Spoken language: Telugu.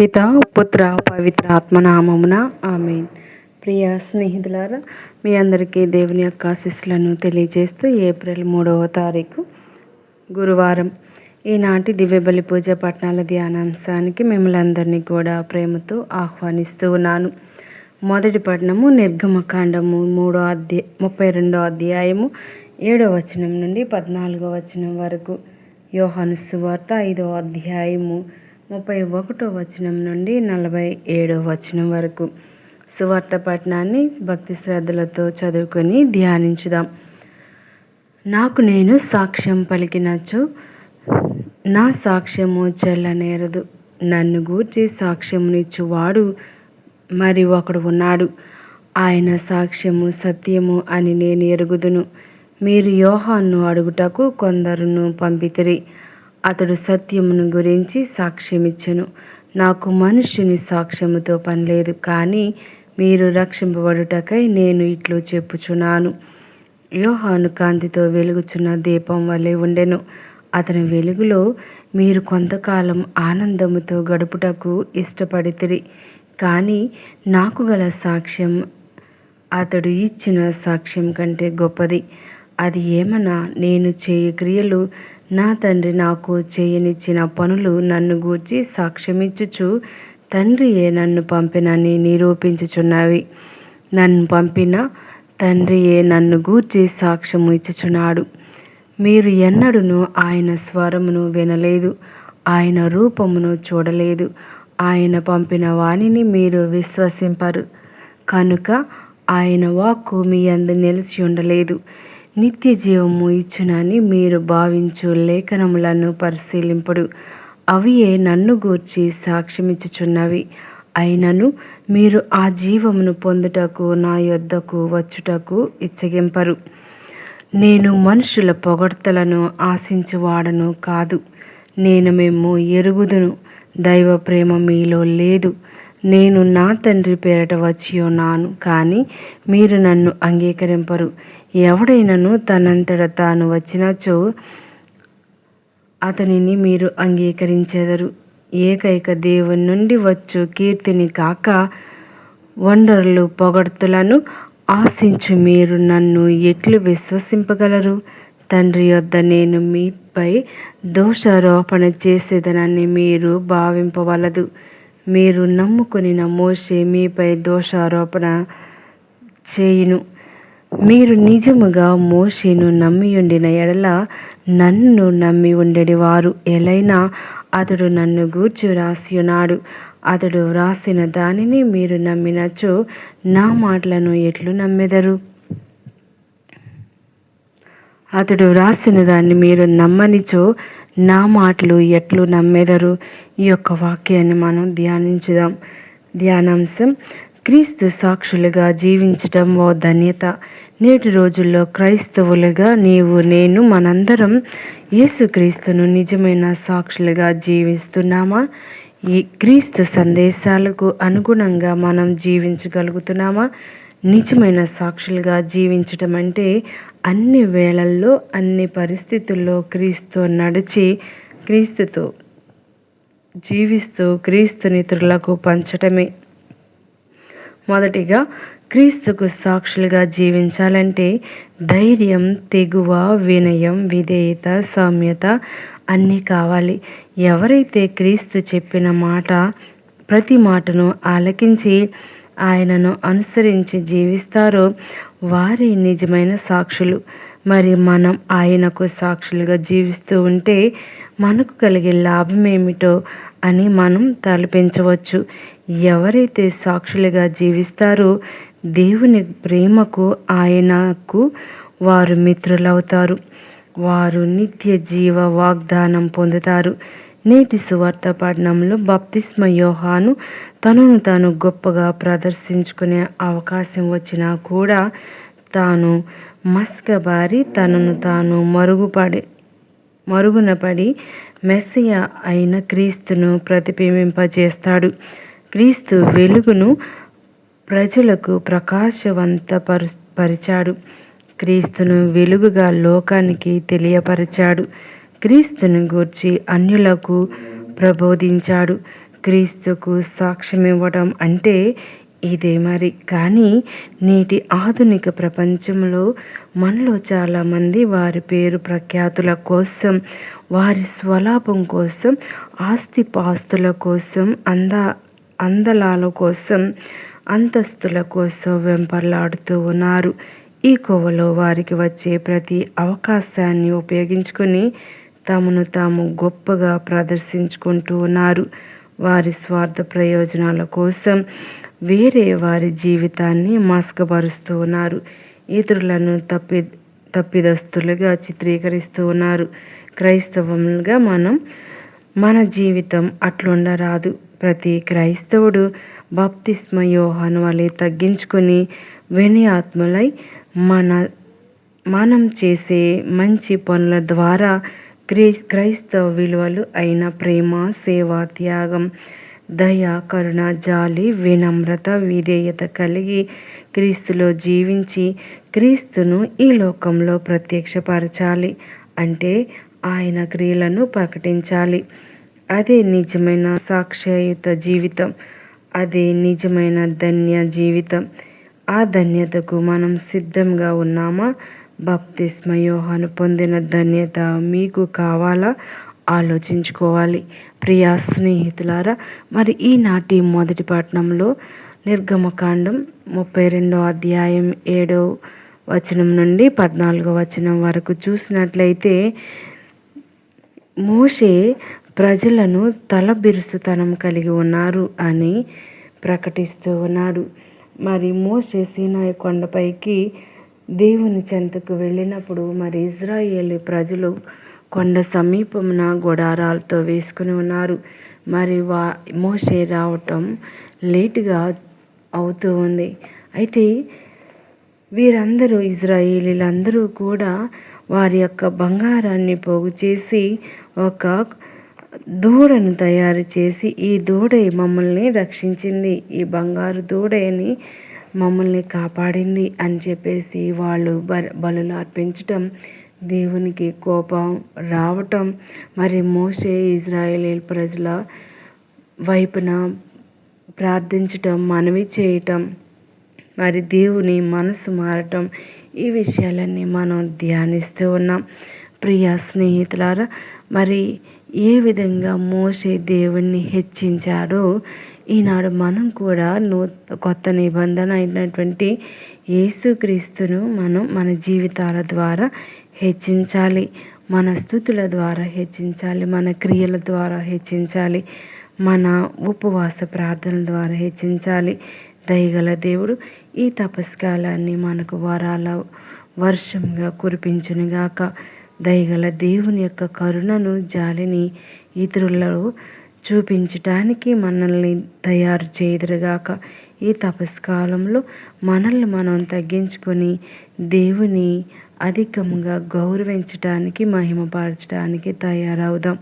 పిత పుత్ర పవిత్ర ఆత్మనామమున ఆమె ప్రియ స్నేహితులారా మీ అందరికీ దేవుని యొక్క ఆశీస్సులను తెలియజేస్తూ ఏప్రిల్ మూడవ తారీఖు గురువారం ఈనాటి దివ్యబలి పూజ పట్టణాల ధ్యానాంశానికి మిమ్మల్ని అందరినీ కూడా ప్రేమతో ఆహ్వానిస్తూ ఉన్నాను. మొదటి పట్టణము నిర్గమకాండము మూడో అధ్యాయ ముప్పై రెండో అధ్యాయము ఏడో వచనం నుండి పద్నాలుగో వచనం వరకు. యోహాను సువార్త ఐదో అధ్యాయము ముప్పై ఒకటో వచనం నుండి నలభై ఏడో వచనం వరకు. సువార్త పట్టణాన్ని భక్తి శ్రద్ధలతో చదువుకొని ధ్యానించుదాం. నాకు నేను సాక్ష్యం పలికినచో నా సాక్ష్యము చెల్లనేరదు నన్ను గూర్చి సాక్ష్యమునిచ్చువాడు మరి ఒకడు ఉన్నాడు. ఆయన సాక్ష్యము సత్యము అని నేను ఎరుగుదును. మీరు యోహాన్ను అడుగుటకు కొందరును పంపితిరి. అతడు సత్యమును గురించి సాక్ష్యమిచ్చెను. నాకు మనుష్యుని సాక్ష్యముతో పని లేదు కానీ మీరు రక్షింపబడుటకై నేను ఇట్లు చెప్పుచున్నాను. యోహాను కాంతితో వెలుగుచున్న దీపం వలె ఉండెను. అతని వెలుగులో మీరు కొంతకాలం ఆనందముతో గడుపుటకు ఇష్టపడితిరి. కానీ నాకు గల సాక్ష్యం అతడు ఇచ్చిన సాక్ష్యం కంటే గొప్పది. అది ఏమన్నా నేను చేయు క్రియలు నా తండ్రి నాకు చేయనిచ్చిన పనులు నన్ను గూర్చి సాక్ష్యమిచ్చుచు తండ్రియే నన్ను పంపినని నిరూపించుచున్నవి. నన్ను పంపిన తండ్రియే నన్ను గూర్చి సాక్ష్యము ఇచ్చుచున్నాడు మీరు ఎన్నడూను ఆయన స్వరమును వినలేదు ఆయన రూపమును చూడలేదు. ఆయన పంపిన వాణిని మీరు విశ్వసింపరు. కనుక ఆయన వాక్కు మీ అందు నిలిచి ఉండలేదు. నిత్య జీవము ఇచ్చునని మీరు భావించు లేఖనములను పరిశీలింపుడు. అవియే నన్ను గూర్చి సాక్ష్యమిచ్చుచున్నవి. అయినను మీరు ఆ జీవమును పొందుటకు నా యొద్దకు వచ్చుటకు ఇచ్చగింపరు. నేను మనుషుల పొగడ్తలను ఆశించువాడను కాదు. నేను మేము ఎరుగుదును. దైవ ప్రేమ మీలో లేదు. నేను నా తండ్రి పేరట వచ్చి ఉన్నాను కానీ మీరు నన్ను అంగీకరింపరు. ఎవడైనను తనంతట తాను వచ్చినచో అతనిని మీరు అంగీకరించెదరు. ఏకైక దేవుని నుండి వచ్చు కీర్తిని కాక వండర్లు పొగడ్తులను ఆశించు మీరు నన్ను ఎట్లు విశ్వసింపగలరు? తండ్రి యొద్ద నేను మీపై దోషారోపణ చేసేదనని మీరు భావింపవలదు. మీరు నమ్ముకుని మోసే మీపై దోషారోపణ చేయును. మీరు నిజముగా మోషేను నమ్మియుండిన ఎడల నన్ను నమ్మి ఉండేవారు. ఎలైనా అతడు నన్ను గూర్చి వ్రాసియున్నాడు అతడు వ్రాసిన దానిని మీరు నమ్మినచో నా మాటలను ఎట్లు నమ్మెదరు? అతడు వ్రాసిన దాన్ని మీరు నమ్మనిచో నా మాటలు ఎట్లు నమ్మెదరు? ఈ యొక్క వాక్యాన్ని మనం ధ్యానించుదాం. ధ్యానాంశం క్రీస్తు సాక్షులుగా జీవించటం ఓ ధన్యత. నేటి రోజుల్లో క్రైస్తవులుగా నీవు నేను మనందరం యేసుక్రీస్తును నిజమైన సాక్షులుగా జీవిస్తున్నామా? ఈ క్రీస్తు సందేశాలకు అనుగుణంగా మనం జీవించగలుగుతున్నామా? నిజమైన సాక్షులుగా జీవించటం అంటే అన్ని వేళల్లో అన్ని పరిస్థితుల్లో క్రీస్తు నడిచి క్రీస్తుతో జీవిస్తూ క్రీస్తునితులకు పంచటమే. మొదటిగా క్రీస్తుకు సాక్షులుగా జీవించాలంటే ధైర్యం తెగువ వినయం విధేయత సౌమ్యత అన్నీ కావాలి. ఎవరైతే క్రీస్తు చెప్పిన మాట ప్రతి మాటను ఆలకించి ఆయనను అనుసరించి జీవిస్తారో వారి నిజమైన సాక్షులు. మరి మనం ఆయనకు సాక్షులుగా జీవిస్తూ ఉంటే మనకు కలిగే లాభం ఏమిటో అని మనం తలపించవచ్చు. ఎవరైతే సాక్షులుగా జీవిస్తారో దేవుని ప్రేమకు ఆయనకు వారు మిత్రులవుతారు. వారు నిత్య జీవ వాగ్దానం పొందుతారు. నేటి సువార్త పట్టణంలో బప్తిస్మ యోహాను తనను తాను గొప్పగా ప్రదర్శించుకునే అవకాశం వచ్చినా కూడా తాను మస్కబారి తనను తాను మరుగుపడి మరుగున పడి మెస్సియ అయిన క్రీస్తును ప్రతిబింబింపజేస్తాడు. క్రీస్తు వెలుగును ప్రజలకు ప్రకాశవంతపరు పరిచాడు క్రీస్తును వెలుగుగా లోకానికి తెలియపరిచాడు. క్రీస్తుని గూర్చి అన్యులకు ప్రబోధించాడు. క్రీస్తుకు సాక్ష్యం ఇవ్వడం అంటే ఇదే మరి. కానీ నేటి ఆధునిక ప్రపంచంలో మనలో చాలామంది వారి పేరు ప్రఖ్యాతుల కోసం వారి స్వలాభం కోసం ఆస్తి పాస్తుల కోసం అంద అందలాల కోసం అంతస్తుల కోసం వెంపర్లాడుతూ ఉన్నారు. ఈ కోవలో వారికి వచ్చే ప్రతి అవకాశాన్ని ఉపయోగించుకొని తమను తాము గొప్పగా ప్రదర్శించుకుంటూ ఉన్నారు. వారి స్వార్థ ప్రయోజనాల కోసం వేరే వారి జీవితాన్ని మాస్కబరుస్తూ ఉన్నారు. ఇతరులను తప్పి తప్పిదస్తులుగా చిత్రీకరిస్తూ ఉన్నారు. క్రైస్తవంగా మనం మన జీవితం అట్లుండరాదు. ప్రతి క్రైస్తవుడు బాప్తిస్మ యోహాను వలె తగ్గించుకొని వినయాత్ములై మన మనం చేసే మంచి పనుల ద్వారా క్రీ క్రైస్తవ విలువలు అయిన ప్రేమ సేవ త్యాగం దయ కరుణ జాలి వినమ్రత విధేయత కలిగి క్రీస్తులో జీవించి క్రీస్తును ఈ లోకంలో ప్రత్యక్షపరచాలి అంటే ఆయన క్రియలను ప్రకటించాలి. అదే నిజమైన సాక్ష్యయుత జీవితం అదే నిజమైన ధన్య జీవితం. ఆ ధన్యతకు మనం సిద్ధంగా ఉన్నామా? బప్తిస్మయోహాను పొందిన ధన్యత మీకు కావాలా? ఆలోచించుకోవాలి. ప్రియా స్నేహితులారా మరి ఈనాటి మొదటి పట్టణంలో నిర్గమకాండం ముప్పై రెండో అధ్యాయం ఏడో వచనం నుండి పద్నాలుగో వచనం వరకు చూసినట్లయితే మోషే ప్రజలను తలబిరుసుతనం కలిగి ఉన్నారు అని ప్రకటిస్తూ ఉన్నాడు. మరి మోషే సీనాయి కొండపైకి దేవుని చెంతకు వెళ్ళినప్పుడు మరి ఇజ్రాయేల్ ప్రజలు కొండ సమీపమున గుడారాలతో వేసుకుని ఉన్నారు. మరి వా మోసే రావటం లేటుగా అవుతూ ఉంది. అయితే వీరందరూ ఇజ్రాయేలీలందరూ కూడా వారి యొక్క బంగారాన్ని పోగు చేసి ఒక దూడను తయారు చేసి ఈ దూడ మమ్మల్ని రక్షించింది. ఈ బంగారు దూడని మమ్మల్ని కాపాడింది అని చెప్పేసి వాళ్ళు బలులు అర్పించటం దేవునికి కోపం రావటం. మరి మోసే ఇజ్రాయేల్ ప్రజల వైపున ప్రార్థించటం మనవి చేయటం మరి దేవుని మనసు మారటం ఈ విషయాలన్నీ మనం ధ్యానిస్తూ ఉన్నాం. ప్రియ స్నేహితులారా మరి ఏ విధంగా మోసే దేవుణ్ణి హెచ్చించాడో ఈనాడు మనం కూడా నూ కొత్త నిబంధన అయినటువంటి యేసుక్రీస్తును మనం మన జీవితాల ద్వారా హెచ్చించాలి మన స్థుతుల ద్వారా హెచ్చించాలి మన క్రియల ద్వారా హెచ్చించాలి మన ఉపవాస ప్రార్థనల ద్వారా హెచ్చించాలి. దయగల దేవుడు ఈ తపస్కాలాన్ని మనకు వరాల వర్షంగా కురిపించునుగాక. దయగల దేవుని యొక్క కరుణను జాలిని ఇతరులలో చూపించటానికి మనల్ని తయారు చేయదురుగాక. ఈ తపస్కాలంలో మనల్ని మనం తగ్గించుకొని దేవుని అధికంగా గౌరవించటానికి మహిమపరచడానికి తయారవుదాం.